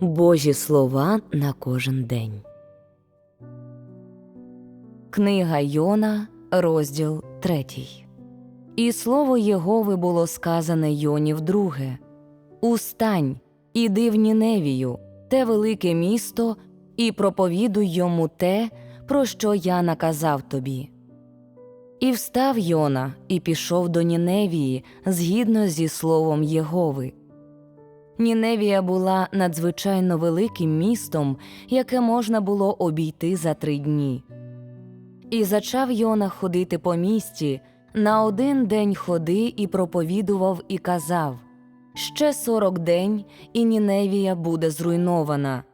Божі слова на кожен день. Книга Йона, розділ 3. І слово Єгови було сказане Йоні вдруге Устань, іди в Ніневію, те велике місто, і проповідуй йому те, про що я наказав тобі. І встав Йона і пішов до Ніневії згідно зі словом Єгови. Ніневія була надзвичайно великим містом, яке можна було обійти за три дні. І зачав Йона ходити по місті, на один день ходи і проповідував і казав Ще сорок день, і Ніневія буде зруйнована.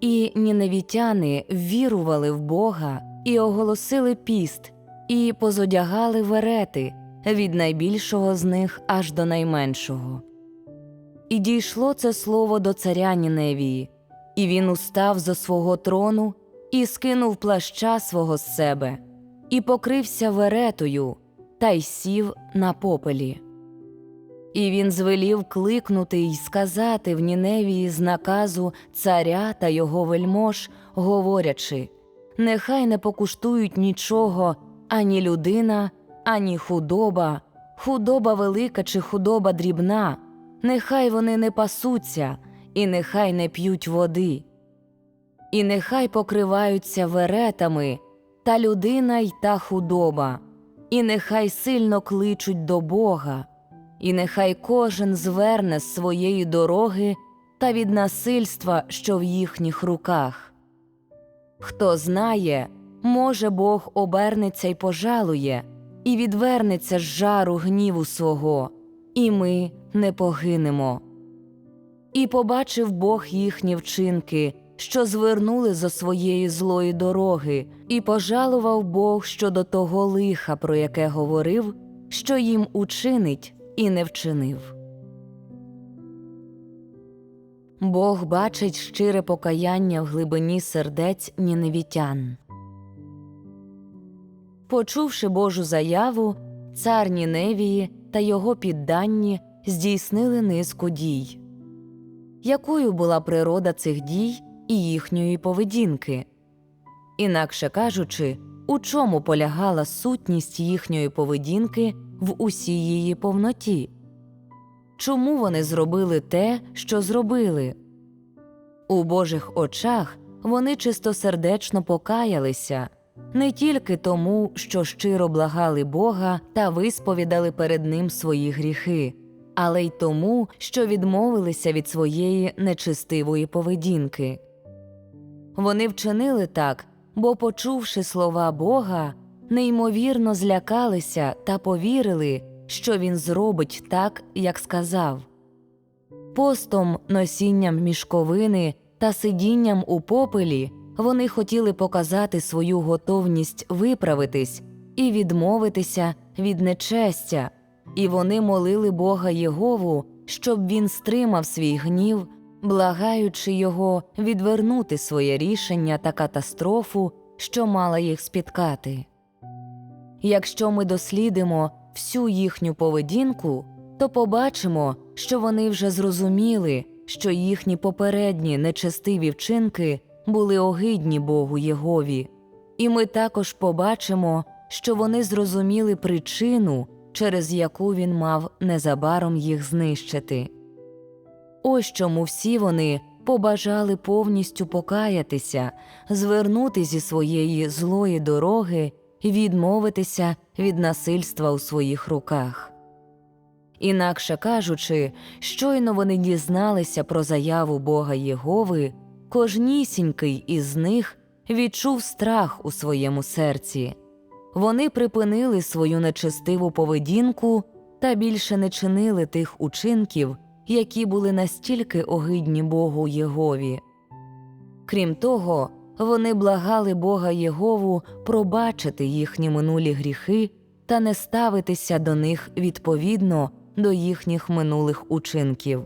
І ніневітяни вірували в Бога і оголосили піст, і позодягали верети від найбільшого з них аж до найменшого. І дійшло це слово до царя Ніневії, і він устав зо свого трону і скинув плаща свого з себе, і покрився веретою, та й сів на попелі. І він звелів кликнути й сказати в Ніневії з наказу царя та його вельмож, говорячи Нехай не покуштують нічого ані людина, ані худоба, худоба велика чи худоба дрібна, нехай вони не пасуться, і нехай не п'ють води, і нехай покриваються веретами та людина й та худоба, і нехай сильно кличуть до Бога. І нехай кожен зверне з своєї дороги та від насильства, що в їхніх руках. Хто знає, може Бог обернеться й пожалує, і відвернеться з жару гніву свого, і ми не погинемо. І побачив Бог їхні вчинки, що звернули зо своєї злої дороги, і пожалував Бог щодо того лиха, про яке говорив, що їм учинить і не вчинив. Бог бачить щире покаяння в глибині сердець ніневітян. Почувши Божу заяву, цар Ніневії та його підданні здійснили низку дій. Якою була природа цих дій і їхньої поведінки? Інакше кажучи, у чому полягала сутність їхньої поведінки в усій її повноті? Чому вони зробили те, що зробили? У Божих очах вони чистосердечно покаялися не тільки тому, що щиро благали Бога та висповідали перед Ним свої гріхи, але й тому, що відмовилися від своєї нечистивої поведінки. Вони вчинили так, бо, почувши слова Бога, неймовірно злякалися та повірили, що він зробить так, як сказав. Постом, носінням мішковини та сидінням у попелі вони хотіли показати свою готовність виправитись і відмовитися від нечестя, і вони молили Бога Єгову, щоб він стримав свій гнів, благаючи його відвернути своє рішення та катастрофу, що мала їх спіткати. Якщо ми дослідимо всю їхню поведінку, то побачимо, що вони вже зрозуміли, що їхні попередні нечестиві вчинки були огидні Богу Єгові, і ми також побачимо, що вони зрозуміли причину, через яку він мав незабаром їх знищити. Ось чому всі вони побажали повністю покаятися, звернути зі своєї злої дороги і відмовитися від насильства у своїх руках. Інакше кажучи, щойно вони дізналися про заяву Бога Єгови, кожнісінький із них відчув страх у своєму серці. Вони припинили свою нечестиву поведінку та більше не чинили тих учинків, які були настільки огидні Богу Єгові. Крім того, вони благали Бога Єгову пробачити їхні минулі гріхи та не ставитися до них відповідно до їхніх минулих учинків.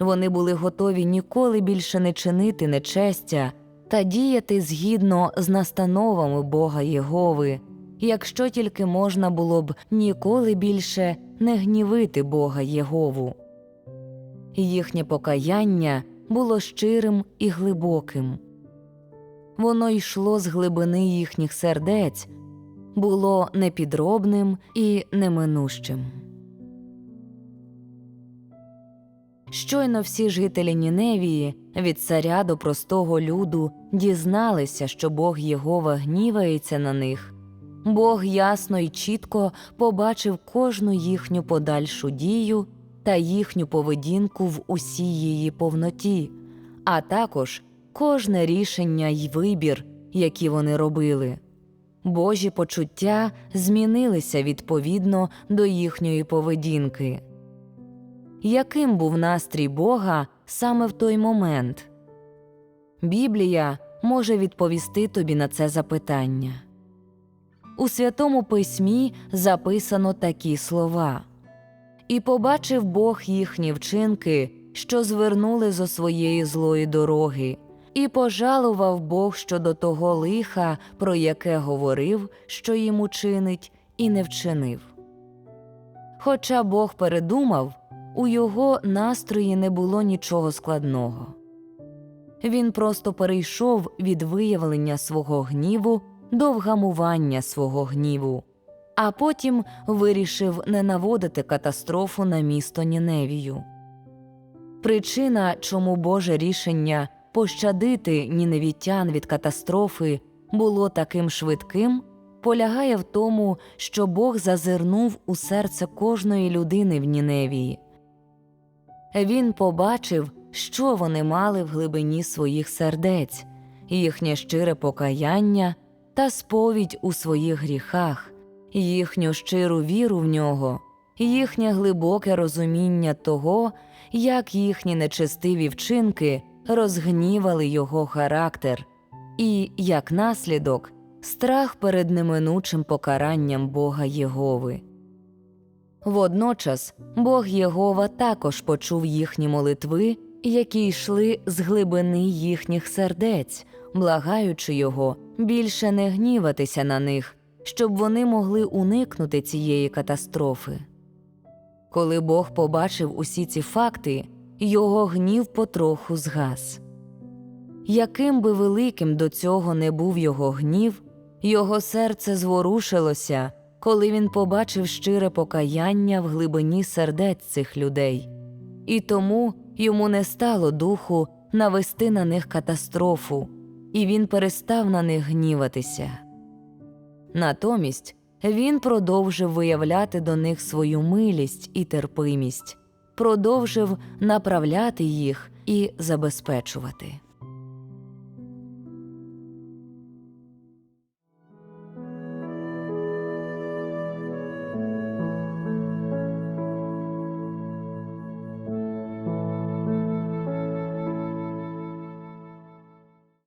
Вони були готові ніколи більше не чинити нечестя та діяти згідно з настановами Бога Єгови, якщо тільки можна було б ніколи більше не гнівити Бога Єгову. їхнє покаяння було щирим і глибоким. Воно йшло з глибини їхніх сердець, було непідробним і неминущим. Щойно всі жителі Ніневії від царя до простого люду дізналися, що Бог Єгова гнівається на них. Бог ясно і чітко побачив кожну їхню подальшу дію та їхню поведінку в усій її повноті, а також кожне рішення й вибір, які вони робили. Божі почуття змінилися відповідно до їхньої поведінки. Яким був настрій Бога саме в той момент? Біблія може відповісти тобі на це запитання. У Святому Письмі записано такі слова І побачив Бог їхні вчинки, що звернули зо своєї злої дороги, і пожалував Бог щодо того лиха, про яке говорив, що їм учинить, і не вчинив. Хоча Бог передумав, у його настрої не було нічого складного. Він просто перейшов від виявлення свого гніву до вгамування свого гніву, а потім вирішив не наводити катастрофу на місто Ніневію. Причина, чому Боже рішення пощадити ніневітян від катастрофи було таким швидким, полягає в тому, що Бог зазирнув у серце кожної людини в Ніневії. Він побачив, що вони мали в глибині своїх сердець, їхнє щире покаяння та сповідь у своїх гріхах, їхню щиру віру в нього, їхнє глибоке розуміння того, як їхні нечестиві вчинки розгнівали його характер, і, як наслідок, страх перед неминучим покаранням Бога Єгови. Водночас Бог Єгова також почув їхні молитви, які йшли з глибини їхніх сердець, благаючи його більше не гніватися на них, щоб вони могли уникнути цієї катастрофи. Коли Бог побачив усі ці факти, його гнів потроху згас. Яким би великим до цього не був його гнів, його серце зворушилося, коли він побачив щире покаяння в глибині сердець цих людей, і тому йому не стало духу навести на них катастрофу, і він перестав на них гніватися. Натомість він продовжив виявляти до них свою милість і терпимість, продовжив направляти їх і забезпечувати.